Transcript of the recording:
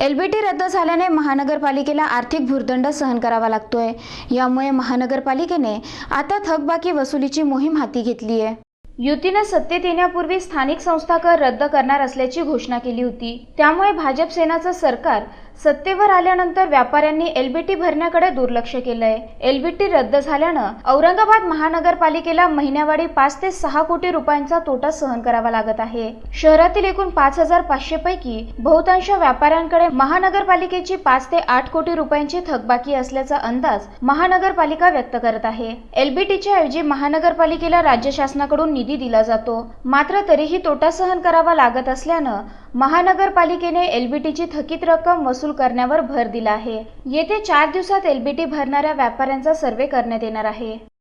LBT रद्द झाल्याने महानगरपालिकेला आर्थिक भूर्दंड सहन करावा लागतोय. यामुळे महानगरपालिकेने आता थकबाकी वसुलीची मोहीम हाती घेतली आहे युतीनं सत्तेत येण्यापूर्वी स्थानिक संस्था कर रद्द करणार असल्याची घोषणा केली होती. त्यामुळे भाजप सेनाचं सरकार सत्तेवर आल्यानंतर व्यापाऱ्यांनी एलबीटी भरण्याकडे दुर्लक्ष केलंय. एलबीटी रद्द झाल्यानं औरंगाबाद महानगरपालिकेला महिन्यावारी पाच ते सहा कोटी रुपयांचा तोटा सहन करावा लागत आहे. शहरातील एकूण पाच हजार पाचशे पैकी बहुतांश व्यापाऱ्यांकडे महानगरपालिकेची पाच ते आठ कोटी रुपयांची थकबाकी असल्याचा अंदाज महानगरपालिका व्यक्त करत आहे. एलबीटीच्या ऐवजी महानगरपालिकेला राज्य शासनाकडून निधी दिला जातो. मात्र तरीही तोटा सहन करावा लागत असल्यानं महानगरपालिकेने एलबीटीची थकीत रक्कम वसूल करण्यावर भर दिला आहे. येत्या चार दिवसात एलबीटी भरणाऱ्या व्यापाऱ्यांचा सर्वे करण्यात येणार आहे.